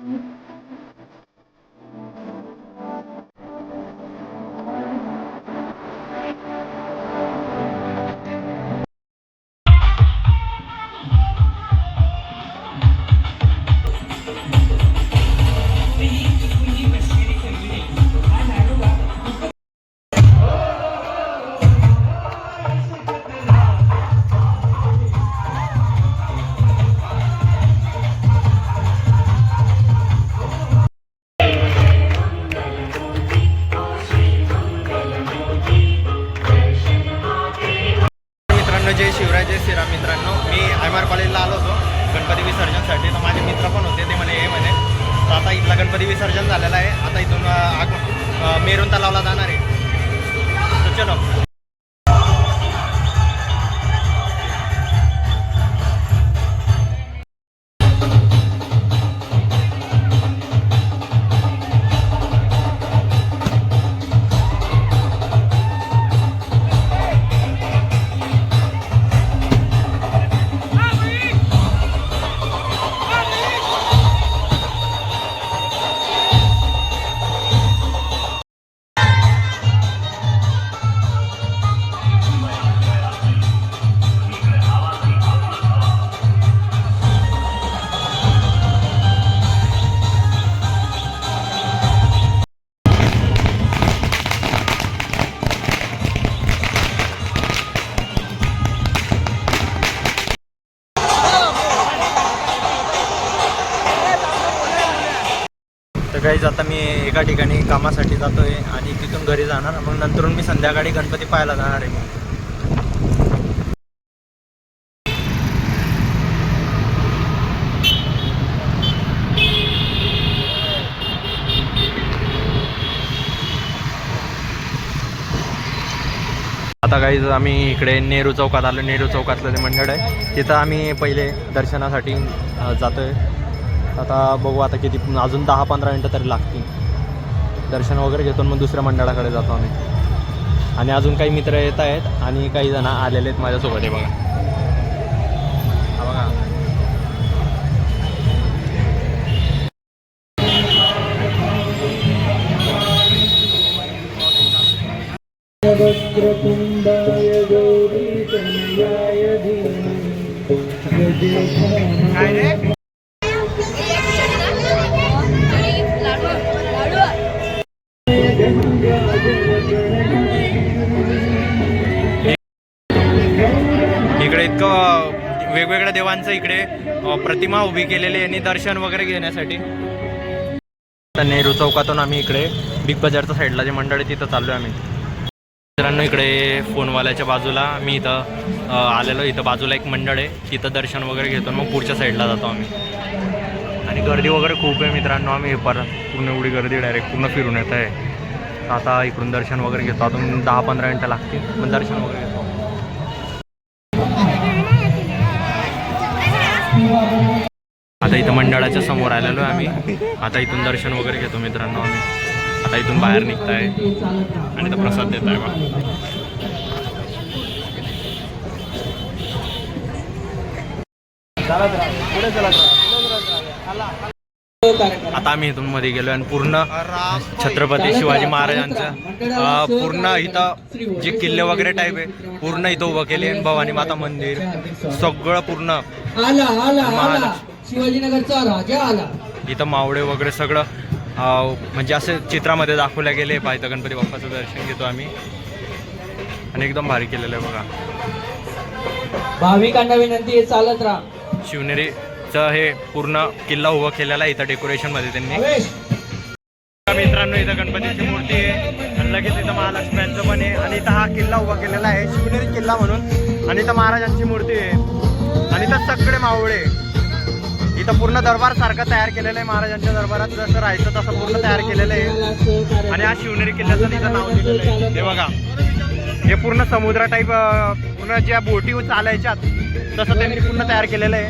मित्रांनो तर काहीच आता मी एका ठिकाणी कामासाठी जातो आहे आणि तिथून घरी जाणार. मग नंतरून मी संध्याकाळी गणपती पाहायला जाणार आहे मग आता काही आम्ही इकडे नेहरू चौकात आलो. नेहरू चौकातलं ते मंडळ आहे तिथं आम्ही पहिले दर्शनासाठी जातो आहे आता बघू आता किती अजून दहा पंधरा मिनटं तरी लागतील. दर्शन वगैरे घेतो मग दुसऱ्या मंडळाकडे जातो आम्ही. आणि अजून काही मित्र येत आहेत आणि काही जण आलेले आहेत माझ्यासोबत आहे बघा. इकडे इतकं वेगवेगळ्या देवांचं इकडे प्रतिमा उभी केलेली आहे आणि दर्शन वगैरे घेण्यासाठी. नेहरू चौकातून आम्ही इकडे बिग बाजारच्या साईडला जे मंडळ आहे तिथं चाललो आहे आम्ही. मित्रांनो इकडे फोनवाल्याच्या बाजूला मी इथं आलेलो. इथं बाजूला एक मंडळ आहे. तिथं दर्शन वगैरे घेतो मग पुढच्या साईडला जातो आम्ही. आणि गर्दी वगैरे खूप आहे मित्रांनो आम्ही. परत पूर्ण एवढी गर्दी डायरेक्ट पूर्ण फिरून येत आहे आता इकडून दर्शन वगैरे घेतो. अजून दहा पंधरा मिनटं लागतील मग दर्शन वगैरे घेतो. आता इथं मंडळाच्या समोर आलेलो आहे आम्ही. आता इथून दर्शन वगैरे घेतो मित्रांनो आम्ही. आता इथून बाहेर निघताय. आणि इथं प्रसाद देत आहे बा आता आम्ही इथून मध्ये गेलो आणि पूर्ण छत्रपती शिवाजी महाराजांचं पूर्ण इथं जे किल्ले वगैरे टाईप आहे पूर्ण इथं उभं केले भवानी माता मंदिर सगळं पूर्ण. शिवाजीनगरचा राजा आला. इथं मावळे वगैरे सगळं म्हणजे असे चित्रामध्ये दाखवल्या गेले. पाहिजे गणपती बाप्पाचं दर्शन घेतो आम्ही. आणि एकदम भारी केलेलं आहे बघा. भाविकांना विनंती आहे चालत राहा. शिवनेरीचं हे पूर्ण किल्ला उभं केलेला आहे इथं डेकोरेशनमध्ये त्यांनी. मित्रांनो इथं गणपतीची मूर्ती आहे. आणि लगेच इथं महालक्ष्म्यांचं पण आहे. आणि इथं हा किल्ला उभा केलेला आहे शिवनेरी किल्ला म्हणून. आणि इथं महाराजांची मूर्ती आहे. आणि इथं सगळे मावळे. इथं पूर्ण दरबार सारखं तयार केलेलं आहे. महाराजांच्या दरबारात जसं राहायचं तसं पूर्ण तयार केलेलं आहे. आणि हा शिवनेरी किल्ल्याचं तिथं नाव दिलेलं आहे. हे बघा. हे पूर्ण समुद्र टाईप पूर्ण ज्या बोटी चालायच्यात तसं त्यांनी पूर्ण तयार केलेलं आहे.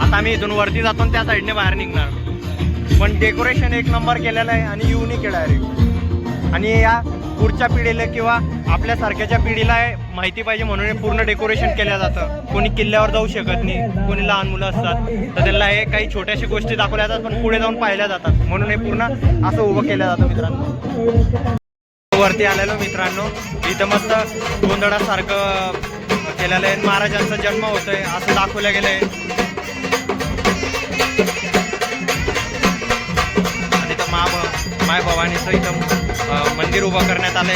आता आम्ही इथून वरती जातो आणि त्या साईडने बाहेर निघणार. पण डेकोरेशन एक नंबर केलेलं आहे आणि युनिक आहे डायरेक्ट आणि या पुढच्या पिढीला किंवा आपल्यासारख्याच्या पिढीला माहिती पाहिजे म्हणून हे पूर्ण डेकोरेशन केलं जातं. कोणी किल्ल्यावर जाऊ शकत नाही कोणी लहान मुलं असतात तर त्यांना हे काही छोट्याशा गोष्टी दाखवल्या जातात पण पुढे जाऊन पाहिल्या जातात. म्हणून हे पूर्ण असं उभं केलं जातं मित्रांनो. वरती आलेलो मित्रांनो इथं मस्त गोंधळासारखं केलेलं आहे. महाराजांचा जन्म होतोय असं दाखवलं गेलंय. आणि इथं मा माय भवानीचं इथं मंदिर उभं करण्यात आले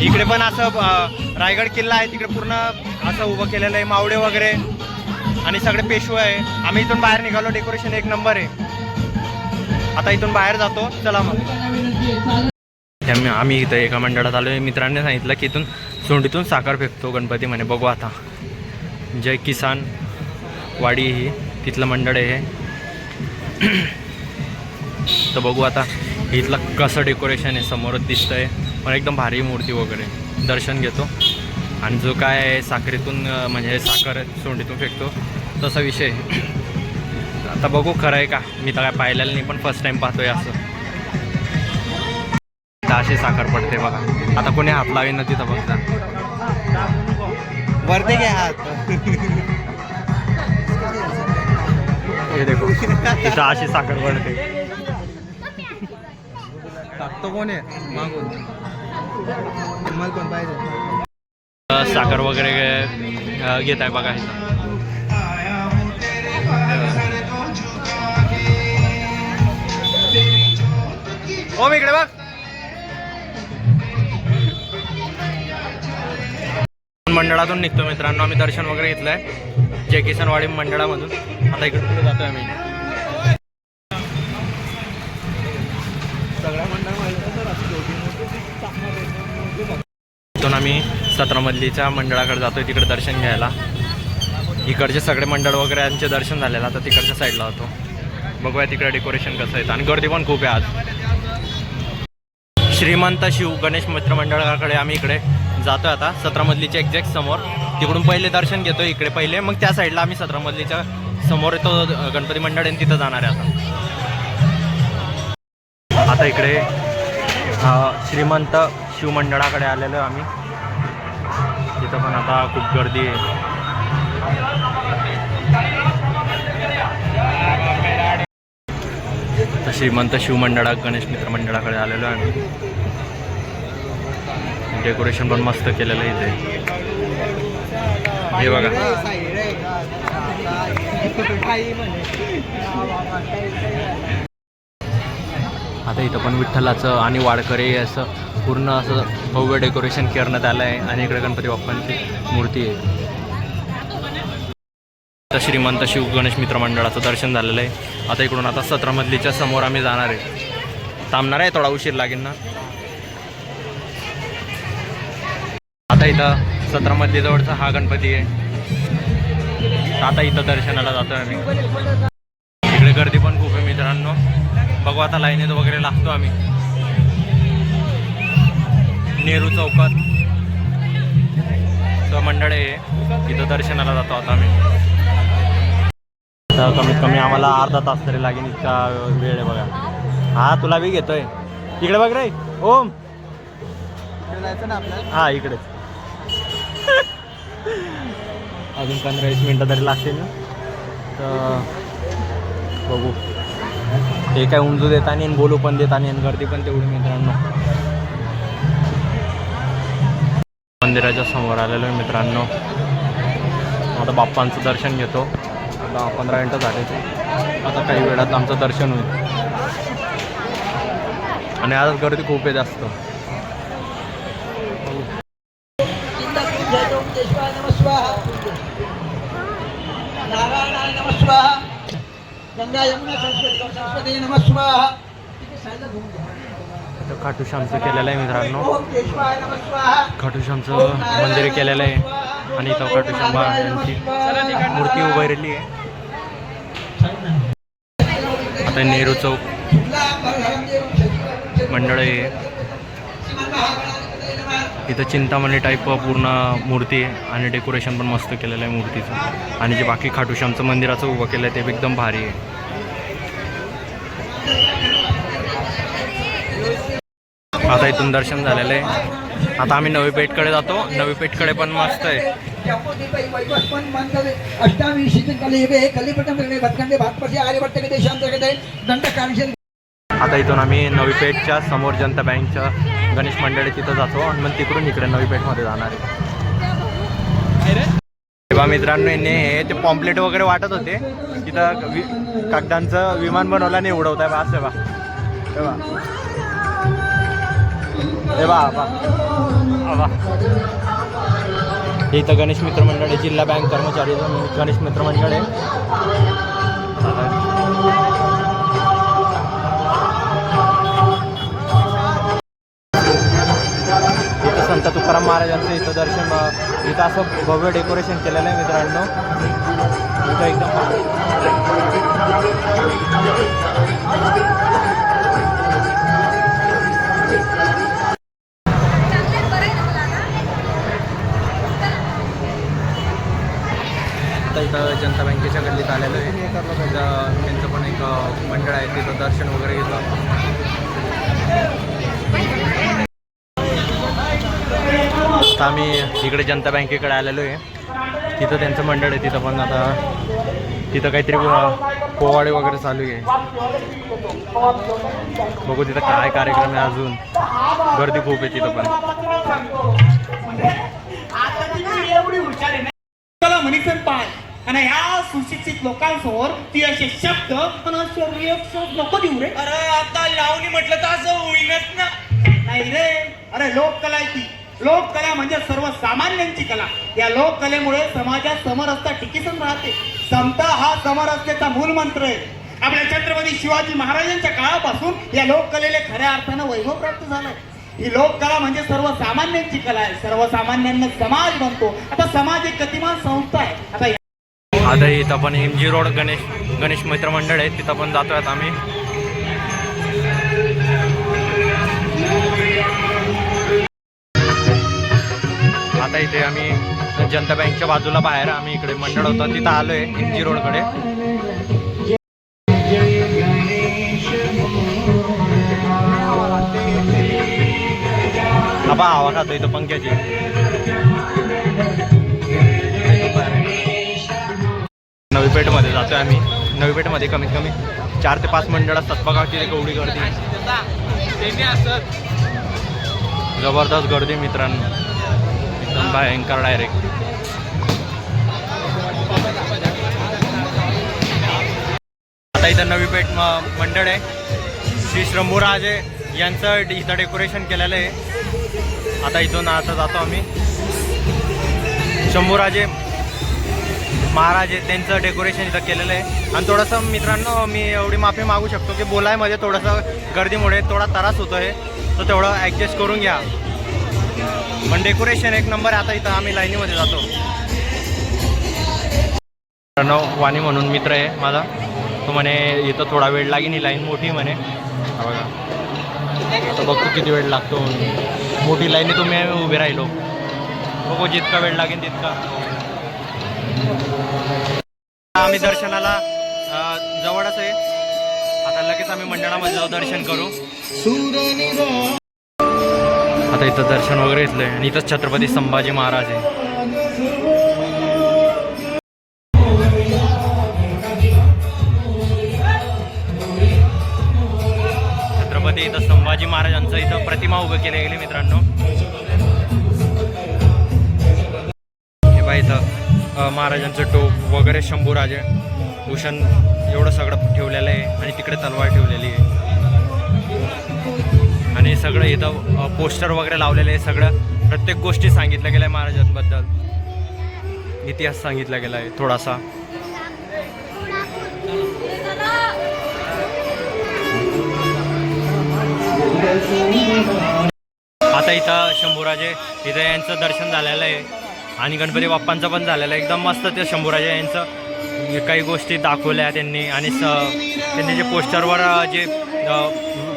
इकडे पण असं रायगड किल्ला आहे तिकडे पूर्ण असं उभं केलेलं आहे मावडे वगैरे. आणि सगळे पेशवे आहे. आम्ही इथून बाहेर निघालो डेकोरेशन एक नंबर आहे. आता इथून बाहेर जातो. चला मग. त्यामुळे आम्ही इथं एका मंडळात आलो मित्रांनी सांगितलं की इथून सोंडीतून साखर फेकतो गणपती म्हणे. बघू आता. जय किसान वाडी ही. तिथलं मंडळ आहे तर बघू आता इथलं कसं डेकोरेशन आहे. समोरच दिसतंय. पण एकदम भारी मूर्ती वगैरे. दर्शन घेतो. आणि जो काय साखरेतून म्हणजे साखर सोंडीतून फेकतो तसा विषय. आता बघू खरं आहे का? मी तर काय पाहिलेलं नाही पण फर्स्ट टाइम पाहतोय असं. अशी साखर पडते बघा. आता कोणी हात लावेन ना तिथं बघता वरती घ्या हात. हे देखो अशी साखर पडते. टाकतो कोण? आहे मागून. मला पण पाहिजे. साखर वगैरे घेत आहे बघा. हो मी इकडे बघ. मंडळातून निघतो मित्रांनो. आम्ही दर्शन वगैरे घेतलंय. जे किसनवाडी मंडळामधून. आता इकडे जातोय आम्ही सगळ्या मंडळ माहिती तर इथून सतरा मधलीच्या मंडळाकडे जातोय तिकडे दर्शन घ्यायला. इकडचे सगळे मंडळ वगैरे यांचे दर्शन झालेलं आता तिकडच्या साईडला होतो. बघूया तिकडे डेकोरेशन कसं येतं आणि गर्दी पण खूप आहे आज. श्रीमंत शिव गणेश मित्र मंडळाकडे आम्ही इकडे जातोय आता सत्रामधलीच्या एक्झॅक्ट समोर. तिकडून पहिले दर्शन घेतो इकडे पहिले मग त्या साईडला आम्ही सत्रामधलीच्या समोर येतो गणपती मंडळ आणि तिथं जाणार आहे आता. आता इकडे श्रीमंत शिवमंडळाकडे आलेलो आहे आम्ही. तिथं पण आता खूप गर्दी आहे. तर श्रीमंत शिवमंडळा गणेश मित्र मंडळाकडे आलेलो आहे डेकोरेशन पण मस्त केलेलं आहे इथे. हे बघा. आता इथं पण विठ्ठलाचं आणि वाडकरी असं पूर्ण असं भव्य डेकोरेशन करण्यात आलं आहे आणि इकडे गणपती बाप्पांची मूर्ती आहे. तर श्रीमंत शिव गणेश मित्र मंडळाचं दर्शन झालेलं आहे. आता इकडून आता सत्रामधलीच्या समोर आम्ही जाणार आहे. थांबणार आहे थोडा उशीर लागेल ना? आता इथं सत्रामधली जवळचा हा गणपती आहे. आता इथं दर्शनाला जातो आम्ही. इकडे गर्दी पण खूप आहे मित्रांनो. बघू आता लाईनीत वगैरे लागतो आम्ही. नेहरू चौकात. मंडळ आहे. इथं दर्शनाला जातो आता आम्ही. तर कमीत कमी आम्हाला अर्धा तास तरी लागेल इतका वेळ आहे बघा. हा तुला बी घेतोय. इकडे बघ रे. ओम. हा इकडे. अजून पंधरा वीस मिनटं तरी लागतील ना. तर बघू. हे काय उंजू देत आणि बोलू पण देत आणि गर्दी पण तेवढी मित्रांनो. मंदिराच्या समोर आलेलो आहे मित्रांनो. आता बाप्पांचं दर्शन घेतो. आता पंधरा मिनटं झाले ते. आता काही वेळात आमचं दर्शन होईल. आणि आज गर्दी खूप आहे जास्त. नारायणाय नमस्वाहा गंगा यमुना सरस्वती सरस्वती नमः खाटू श्यामचं केलेलं आहे मित्रांनो. खाटू श्यामचं मंदिर केलेलं आहे. आणि इथं खाटू श्याम यांची मूर्ती उभारली आहे. आता नेहरू चौक मंडळ आहे. इथं चिंतामणी टाईप पूर्ण मूर्ती आहे आणि डेकोरेशन पण मस्त केलेलं आहे मूर्तीचं. आणि जे बाकी खाटूश्यामचं मंदिराचं उभं केलं आहे ते एकदम भारी आहे. आता इथून दर्शन झालेलं आहे. आता आम्ही नवी पेठकडे जातो. नवी पेठकडे पण मस्त आहे. आता इथून आम्ही नवीपेठच्या समोर जनता बँकच्या गणेश मंडळी तिथं जातो आणि मग तिकडून इकडे नवीपेठमध्ये जाणार आहे. तेव्हा मित्रांनो यांनी हे ते पॉम्पलेट वगैरे वाटत होते. तिथं वि कागदांचं विमान बनवलं आणि उडवत आहे. बा असं बा हे बा बा इथं गणेश मित्र मंडळ आहे जिल्हा बँक कर्मचारी गणेश मित्र मंडळ. आहे इथं संत तुकाराम महाराजांचं इथं दर्शन इथं असं भव्य डेकोरेशन केलेलं आहे मित्रांनो. इथं एकदम आता इथं जनता बँकेच्या गल्लीत आलेलं आहे. त्यांचं पण एक मंडळ आहे तिथं दर्शन वगैरे घेतो आता आम्ही इकडे जनता बँकेकडे आलेलो आहे. तिथं त्यांचं मंडळ आहे तिथं पण आता तिथं काहीतरी पोवाडे वगैरे चालू आहे. बघू तिथं काय कार्यक्रम आहे अजून. गर्दी खूप आहे तिथं पण. त्याला म्हणीचं पाय. आणि ह्या सुशिक्षित लोकांसमोर ती असे शब्द आणि असे reactions नको देऊ रे. अरे आता लावणी म्हटलं तर असं होईनच ना. नाही रे. अरे लोककला आहे ती. लोककला म्हणजे सर्वसामान्यांची कला. या लोककलेमुळे समाजात समरसता टिकीसन राहते. समता हा समरसतेचा मूल मंत्र आहे. आपल्या छत्रपती शिवाजी महाराजांच्या काळापासून या लोककलेला खऱ्या अर्थानं वैभव प्राप्त झालाय. ही लोककला म्हणजे सर्वसामान्यांची कला आहे. सर्वसामान्यांना समाज बनतो. आता समाज एक गतिमान संस्था आहे. आता आता इथं आपण M G road Ganesh Ganesh Mitra Mandal आहे. तिथं पण जातोय आम्ही. आता इथे आम्ही जनता बँकच्या बाजूला बाहेर आम्ही इकडे मंडळ होतो. तिथं आलोय एम जी रोडकडे. आबा हवा खातो इथं पंख्याची नवीपेठमध्ये जातोय आम्ही. नवीपेठमध्ये कमीत कमी चार ते पाच मंडळ असतात बघा तिथे एवढी गर्दी. जबरदस्त गर्दी मित्रांनो. भयंकर डायरेक्ट आता इथं नवी पेठ म- मंडळ आहे. श्री शंभूराजे यांचं इथं डेकोरेशन केलेलं आहे. आता इथून आता जातो आम्ही. शंभूराजे महाराज आहे त्यांचं डेकोरेशन इथं केलेलं आहे. आणि थोडंसं मित्रांनो मी एवढी माफी मागू शकतो की बोलायमध्ये थोडंसं गर्दीमुळे थोडा त्रास होतो आहे तर तेवढं ॲडजस्ट करून घ्या. पण डेकोरेशन एक नंबर आहे. आता इथं आम्ही लाईनीमध्ये जातो. प्रणव वाणी म्हणून मित्र आहे माझा. तो म्हणे इथं थोडा वेळ लागेल ही लाईन मोठी म्हणे. हा बघा. आता बघतो किती वेळ लागतो. मोठी लाईनी तुम्ही उभे राहिलो. बघू जितका वेळ लागेल तितका. आम्ही दर्शनाला जवळच आहे. आता लगेच आम्ही मंडळामध्ये जाऊ दर्शन करू. आता इथं दर्शन वगैरे घेतलंय आणि इथंच छत्रपती संभाजी महाराज आहे. छत्रपती इथं संभाजी महाराजांचं इथं प्रतिमा उभं केली गेली मित्रांनो. हे बा इथं महाराजांचं टोप वगैरे शंभूराजे भूषण एवढं सगळं ठेवलेलं आहे आणि तिकडे तलवार ठेवलेली आहे. सगळं इथं पोस्टर वगैरे लावलेले आहे सगळं. प्रत्येक गोष्टी सांगितल्या गेल्या आहे महाराजांबद्दल. इतिहास सांगितला गेला आहे थोडासा. आता इथं शंभूराजे इथं यांचं दर्शन झालेलं आहे. आणि गणपती बाप्पांचं पण झालेलं आहे. एकदम मस्त ते शंभूराजे यांचं काही गोष्टी दाखवल्या त्यांनी. आणि स त्यांनी जे पोस्टरवर जे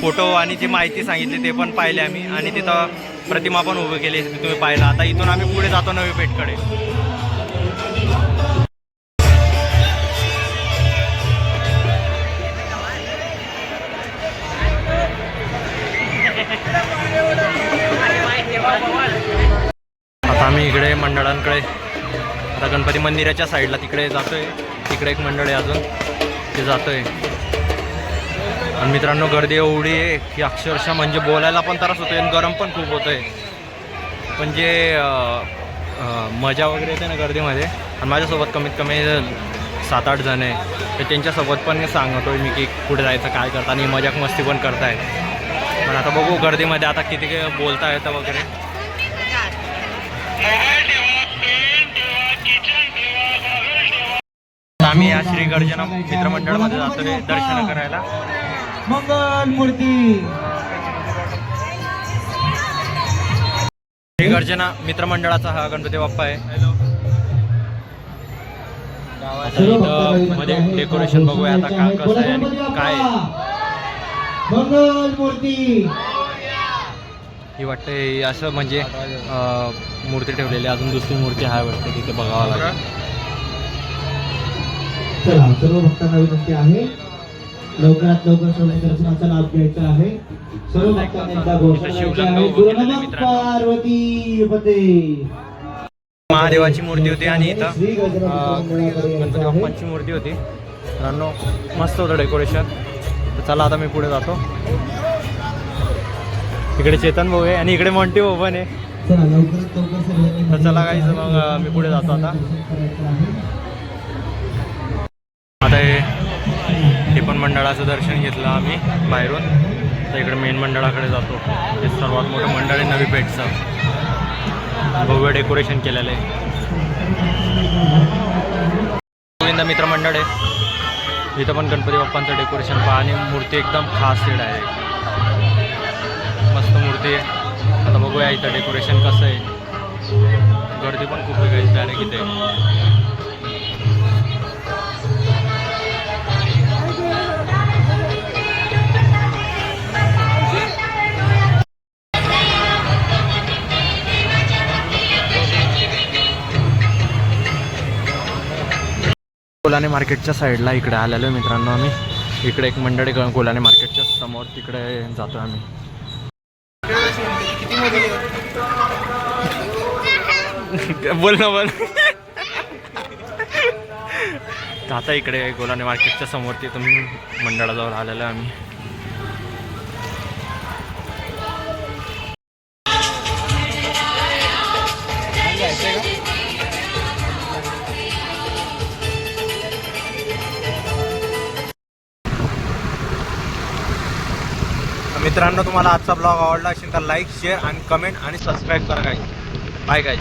फोटो आणि जी माहिती सांगितली ते पण पाहिले आम्ही. आणि तिथं प्रतिमा पण उभी केली तुम्ही पाहिलं. आता इथून आम्ही पुढे जातो नवी पेठकडे. आता आम्ही इकडे मंडळांकडे आता गणपती मंदिराच्या साईडला तिकडे जातोय. तिकडे एक मंडळ आहे अजून ते जातोय. आणि मित्रांनो गर्दी एवढी आहे की अक्षरशः म्हणजे बोलायला पण त्रास होतोय आणि गरम पण खूप होतोय. पण जे मजा वगैरे येते ना गर्दीमध्ये आणि माझ्यासोबत कमीत कमी सात आठ जण आहे तर त्यांच्यासोबत पण सांगतोय मी की कुठे जायचं काय करता आणि मजाक मस्ती पण करताय. पण आता बघू गर्दीमध्ये आता किती काय बोलता येतं वगैरे. आम्ही या श्री गर्जना मित्रमंडळामध्ये जातोय दर्शन करायला. मंगल मूर्ती गर्जना मित्रमंडळाचा हा गणपती बाप्पा आहे. मध्ये डेकोरेशन बघूया आता का कसं आहे आणि काय. मंगल मूर्ती ही वाटतं हे असं म्हणजे मूर्ती ठेवलेली. अजून दुसरी मूर्ती आहे वाटतं तिथे बघावं लागेल. चला सर्व भक्तांना विनंती आहे. लवकरात लवकर सर्व दर्शनाचा लाभ घ्यायचा आहे. सर्व भक्तांना एकदा घोषणा आहे. पार्वती पते. महादेवाची मूर्ती होती आणि इथं गणपती. बाप्पांची मूर्ती होती. मित्रांनो मस्त होतं डेकोरेशन. तर चला आता मी पुढे जातो. इकडे चेतन भाऊ आहे आणि इकडे मॉन्टी भाऊ पण आहे. तर चला guys, मग, मी पुढे जातो आता. आता हे मंडळाचं दर्शन घेतलं आम्ही बाहेरून. तर इकडे मेन मंडळाकडे जातो. हे सर्वात मोठं मंडळ आहे नवी पेठचं. भव्य डेकोरेशन केलेलं आहे. गोविंद मित्र मंडळ आहे. इथं पण गणपती बाप्पांचं डेकोरेशन पहा. आणि मूर्ती एकदम खास आहे डायरेक्ट मस्त मूर्ती आहे. आता बघूया इथं डेकोरेशन कसं आहे. गर्दी पण खूप वेगळी डायरेक्ट इथे. कोलाने मार्केटच्या साईडला इकडे आलेलो आहे मित्रांनो आम्ही. इकडे एक मंडळी कोलाने मार्केटच्या समोर तिकडे जातो आम्ही. बोल ना बोल. आता इकडे गोलाने मार्केटच्या समोर तुम्ही मंडळाजवळ आलेलो आहे आम्ही. मित्रांनो तुम्हाला आजचा ब्लॉग आवडला असेल तर लाईक शेअर आणि कमेंट आणि सबस्क्राईब करा काय बाय काय